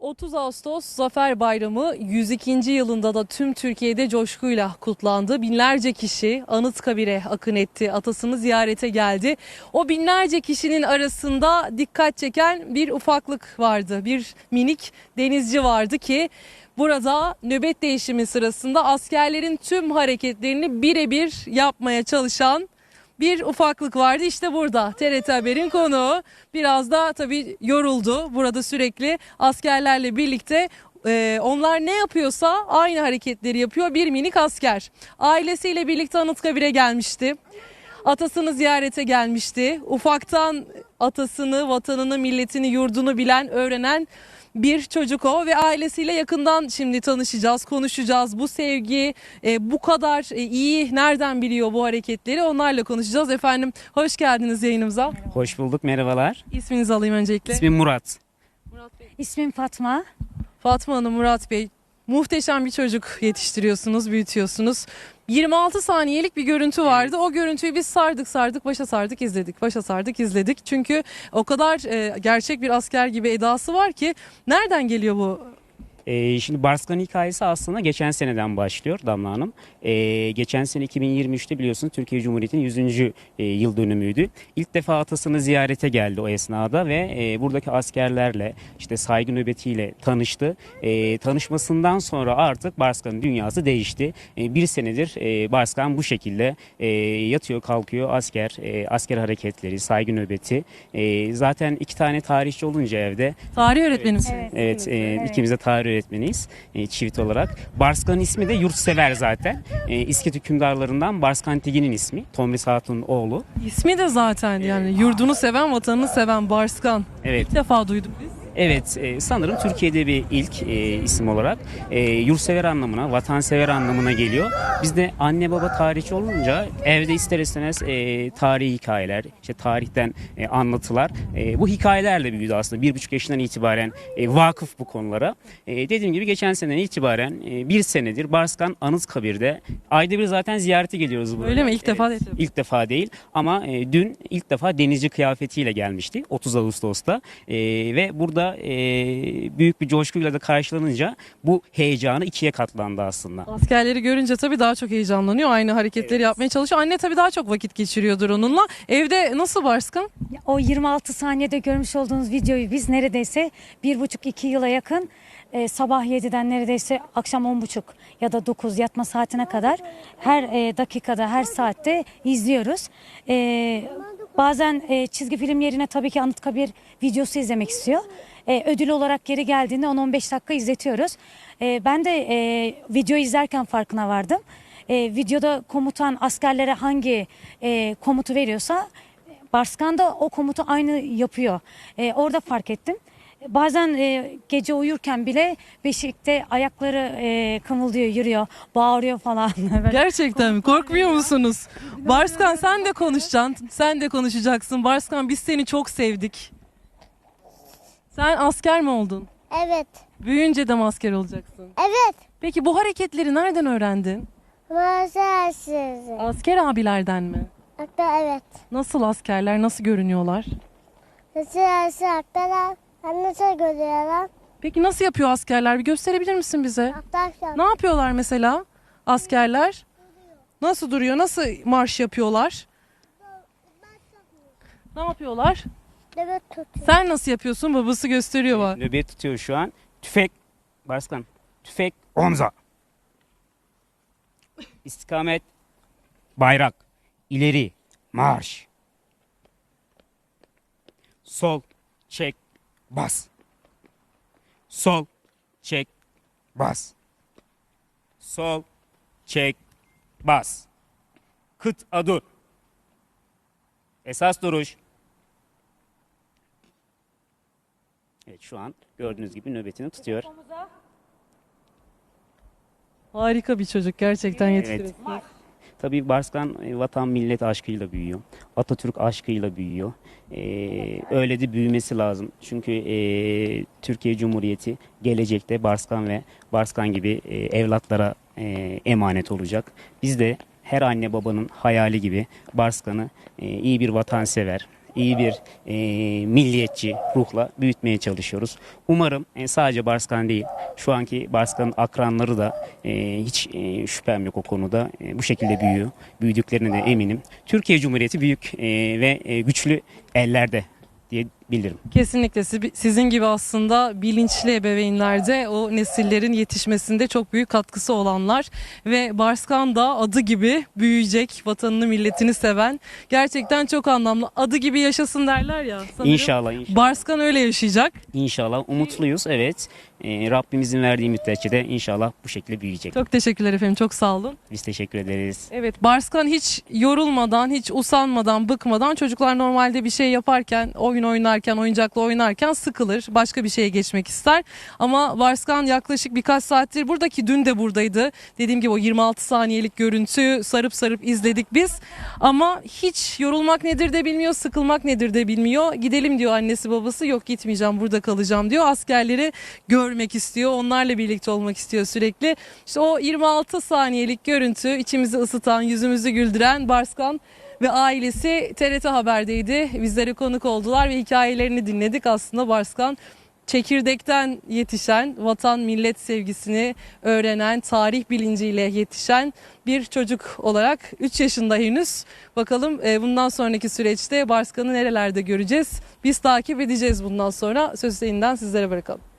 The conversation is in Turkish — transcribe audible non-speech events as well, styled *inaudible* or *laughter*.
30 Ağustos Zafer Bayramı 102. yılında da tüm Türkiye'de coşkuyla kutlandı. Binlerce kişi Anıtkabir'e akın etti, atasını ziyarete geldi. O binlerce kişinin arasında dikkat çeken bir ufaklık vardı. Bir minik denizci vardı ki burada nöbet değişimi sırasında askerlerin tüm hareketlerini birebir yapmaya çalışan bir ufaklık vardı işte burada. TRT Haber'in konuğu. Biraz da tabii yoruldu. Burada sürekli askerlerle birlikte e, onlar ne yapıyorsa aynı hareketleri yapıyor. Bir minik asker. Ailesiyle birlikte Anıtkabir'e gelmişti. Atasını ziyarete gelmişti. Ufaktan atasını vatanını milletini yurdunu bilen öğrenen bir çocuk o ve ailesiyle yakından şimdi tanışacağız, konuşacağız. Bu sevgi e, bu kadar e, iyi nereden biliyor bu hareketleri onlarla konuşacağız. Efendim hoş geldiniz yayınımıza. Hoş bulduk, merhabalar. İsminizi alayım öncelikle. İsmim Murat. Murat Bey. İsmim Fatma. Fatma Hanım, Murat Bey. Muhteşem bir çocuk yetiştiriyorsunuz, büyütüyorsunuz. 26 saniyelik bir görüntü vardı. O görüntüyü biz sardık sardık başa sardık izledik. Başa sardık izledik. Çünkü o kadar e, gerçek bir asker gibi edası var ki nereden geliyor bu? Ee, şimdi Barskan hikayesi aslında geçen seneden başlıyor Damla Hanım. Ee, geçen sene 2023'te biliyorsunuz Türkiye Cumhuriyeti'nin 100. e, yıl dönümüydü. İlk defa atasını ziyarete geldi o esnada ve e, buradaki askerlerle işte saygı nöbetiyle tanıştı. E, tanışmasından sonra artık Barskan'ın dünyası değişti. E, bir senedir e, Barskan bu şekilde e, yatıyor kalkıyor asker, e, asker hareketleri, saygı nöbeti. E, zaten iki tane tarihçi olunca evde Tarih öğretmeni misiniz? Evet. Evet, e, evet. ikimiz de tarih öğretmeniyiz e, çift olarak. Barskan'ın ismi de yurtsever zaten. E, İsket hükümdarlarından Barskan Tigi'nin ismi. Tomris Hatun'un oğlu. İsmi de zaten yani yurdunu seven, vatanını seven Barskan. Evet, İlk defa duyduk biz. Evet e, sanırım Türkiye'de bir ilk e, isim olarak e, yurtsever anlamına, vatansever anlamına geliyor. Bizde anne baba tarihçi olunca evde ister istemez e, tarihi hikayeler, işte tarihten e, anlatılar. E, bu hikayelerle büyüdü aslında. Bir buçuk yaşından itibaren e, vakıf bu konulara. E, dediğim gibi geçen seneden itibaren e, bir senedir Barskan Anıtkabir'de ayda bir zaten ziyarete geliyoruz buraya. Öyle mi? İlk Evet, defa değil. İlk defa değil ama e, dün ilk defa denizci kıyafetiyle gelmişti 30 Ağustos'ta E, ve burada e, büyük bir coşkuyla da karşılanınca bu heyecanı ikiye katlandı aslında. Askerleri görünce tabii daha çok heyecanlanıyor. Aynı hareketleri Evet. yapmaya çalışıyor. Anne tabii daha çok vakit geçiriyordur onunla. Evde nasıl Barskan? O 26 saniyede görmüş olduğunuz videoyu biz neredeyse bir buçuk iki yıla yakın e, sabah 7'den neredeyse akşam 10.30 ya da 9 yatma saatine kadar her e, dakikada her saatte izliyoruz. E, bazen e, çizgi film yerine tabii ki Anıtkabir videosu izlemek istiyor. E, ödül olarak geri geldiğinde 10-15 dakika izletiyoruz. E, ben de e, video izlerken farkına vardım. E, videoda komutan askerlere hangi e, komutu veriyorsa Barskan da o komutu aynı yapıyor. E, orada fark ettim. Bazen e, gece uyurken bile beşikte ayakları e, kımıldıyor, yürüyor, bağırıyor falan. *laughs* Böyle. Gerçekten mi? Korkmuyor musunuz? Barskan sen de konuşacaksın. Sen de konuşacaksın. Barskan biz seni çok sevdik. Sen asker mi oldun? Evet. Büyüyünce de mi asker olacaksın? Evet. Peki bu hareketleri nereden öğrendin? Maalesef. Asker abilerden mi? Hatta evet. Nasıl askerler, nasıl görünüyorlar? Nasıl aktaran. Ben nasıl görüyorum? Peki nasıl yapıyor askerler? Bir gösterebilir misin bize? Aktarsan. Ne yapıyorlar mesela askerler? Nasıl duruyor? Nasıl marş yapıyorlar? Ne yapıyorlar? Evet tut. Sen nasıl yapıyorsun? Babası gösteriyor bak. Nöbet tutuyor şu an. Tüfek, Barskan, tüfek omza. İstikamet, bayrak, ileri, marş. Sol, çek, bas. Sol, çek, bas. Sol, çek, bas. Kıt adur. Esas duruş. Evet şu an gördüğünüz gibi nöbetini tutuyor. Harika bir çocuk gerçekten yetiştiriyorsun. Tabii Barskan e, vatan millet aşkıyla büyüyor. Atatürk aşkıyla büyüyor. Ee, öyle de büyümesi lazım. Çünkü e, Türkiye Cumhuriyeti gelecekte Barskan ve Barskan gibi e, evlatlara e, emanet olacak. Biz de her anne babanın hayali gibi Barskan'ı e, iyi bir vatansever, iyi bir e, milliyetçi ruhla büyütmeye çalışıyoruz. Umarım e, sadece Barskan değil, şu anki Barskan'ın akranları da e, hiç e, şüphem yok o konuda. E, bu şekilde büyüyor. Büyüdüklerine de eminim. Türkiye Cumhuriyeti büyük e, ve e, güçlü ellerde diye bilirim. Kesinlikle Si- sizin gibi aslında bilinçli ebeveynlerde o nesillerin yetişmesinde çok büyük katkısı olanlar ve Barskan da adı gibi büyüyecek, vatanını milletini seven gerçekten çok anlamlı. Adı gibi yaşasın derler ya. sanırım. İnşallah, inşallah. Barskan öyle yaşayacak. İnşallah umutluyuz evet. E, Rabbimizin verdiği müddetçe de inşallah bu şekilde büyüyecek. Çok teşekkürler efendim çok sağ olun. Biz teşekkür ederiz. Evet Barskan hiç yorulmadan, hiç usanmadan, bıkmadan çocuklar normalde bir şey yaparken, oyun oynarken, oyuncakla oynarken sıkılır. Başka bir şeye geçmek ister. Ama Barskan yaklaşık birkaç saattir buradaki dün de buradaydı. Dediğim gibi o 26 saniyelik görüntü sarıp sarıp izledik biz. Ama hiç yorulmak nedir de bilmiyor, sıkılmak nedir de bilmiyor. Gidelim diyor annesi babası. Yok gitmeyeceğim burada kalacağım diyor. Askerleri görmek istiyor. Onlarla birlikte olmak istiyor sürekli. İşte o 26 saniyelik görüntü içimizi ısıtan, yüzümüzü güldüren Barskan ve ailesi TRT Haber'deydi. Bizlere konuk oldular ve hikayelerini dinledik. Aslında Barskan çekirdekten yetişen, vatan millet sevgisini öğrenen, tarih bilinciyle yetişen bir çocuk olarak 3 yaşında henüz. Bakalım e, bundan sonraki süreçte Barskan'ı nerelerde göreceğiz? Biz takip edeceğiz bundan sonra. Sözü yeniden sizlere bırakalım.